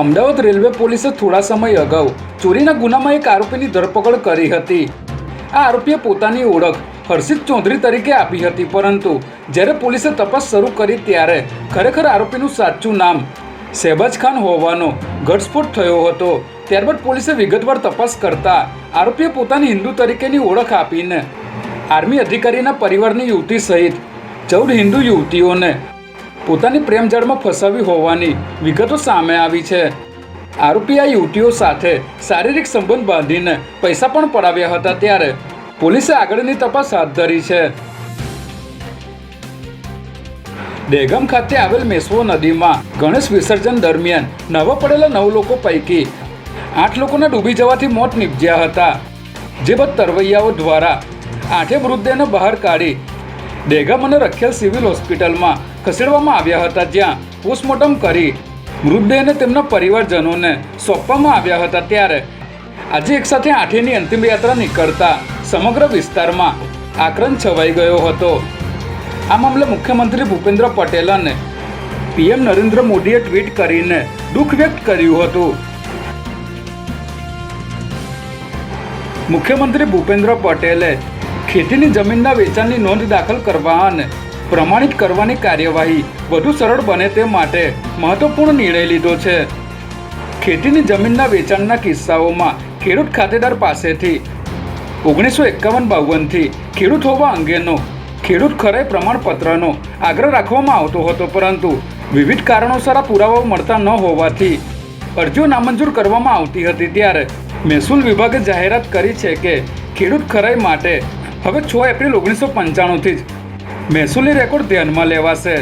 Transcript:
Ahmedabad railway પોલીસે થોડા સમય અગાઉ ચોરીના ગુનામાં એક આરોપીની ધરપકડ કરી હતી. આ આરોપીએ પોતાની ઓળખ હર્ષિત ચૌધરી તરીકે આપી હતી, પરંતુ જ્યારે પોલીસે તપાસ શરૂ કરી ત્યારે ખરેખર આરોપીનું સાચું નામ શહેબાજ ખાન હોવાનો ઘટસ્ફોટ થયો હતો. ત્યારબાદ પોલીસે વિગતવાર તપાસ કરતા આરોપીએ પોતાની હિન્દુ તરીકેની ઓળખ આપીને આર્મી અધિકારીના પરિવારની યુવતી સહિત ચૌદ હિન્દુ યુવતીઓને પોતાની પ્રેમજાળમાં ફસાવી હોવાની વિગતો સામે આવી છે. આરોપી યુવતીઓ સાથે શારીરિક સંબંધ બાંધીને પૈસા પણ પડાવ્યા હતા ત્યારે પોલીસે આગળની તપાસ હાથ ધરી છે. દહેગામ ખાતે આવેલ મેસવો નદીમાં ગણેશ વિસર્જન દરમિયાન નવા પડેલા નવ લોકો પૈકી આઠ લોકોના ડૂબી જવાથી મોત નીપજ્યા હતા. જે બાદ તરવૈયાઓ દ્વારા આઠે મૃતદેહને બહાર કાઢી દહેગામ અને રખેલ સિવિલ હોસ્પિટલમાં ખસેડવામાં આવ્યા હતા જ્યાં પોસ્ટમોર્ટમ કરી મૃતદેહને તેમના પરિવારજનોને સોંપવામાં આવ્યા હતા ત્યારે. આજે એકસાથે આઠેની અંતિમ યાત્રા નીકળતા સમગ્ર વિસ્તારમાં આક્રંદ છવાઈ ગયો હતો. આ મામલે મુખ્યમંત્રી ભૂપેન્દ્ર પટેલ અને પીએમ નરેન્દ્ર મોદીએ ટ્વીટ કરીને દુઃખ વ્યક્ત કર્યું હતું. મુખ્યમંત્રી ભૂપેન્દ્ર પટેલે ખેતીની જમીનના વેચાણની નોંધ દાખલ કરવા અને પ્રમાણિત કરવાની કાર્યવાહી વધુ સરળ બને તે માટે મહત્વપૂર્ણ નિર્ણય લીધો છે. ખેતીની જમીનના વેચાણના કિસ્સાઓમાં ખેડૂત ખાતેદાર પાસેથી ઓગણીસો એકાવન બાવનથી ખેડૂત હોવા અંગેનો ખેડૂત ખરાઈ પ્રમાણપત્રનો આગ્રહ રાખવામાં આવતો હતો, પરંતુ વિવિધ કારણોસર આ પુરાવાઓ મળતા ન હોવાથી અરજીઓ નામંજૂર કરવામાં આવતી હતી. ત્યારે મહેસૂલ વિભાગે જાહેરાત કરી છે કે ખેડૂત ખરાઈ માટે હવે છ એપ્રિલ ઓગણીસો પંચાણુંથી જ મહેસૂલી રેકોર્ડ ધ્યાનમાં લેવાશે.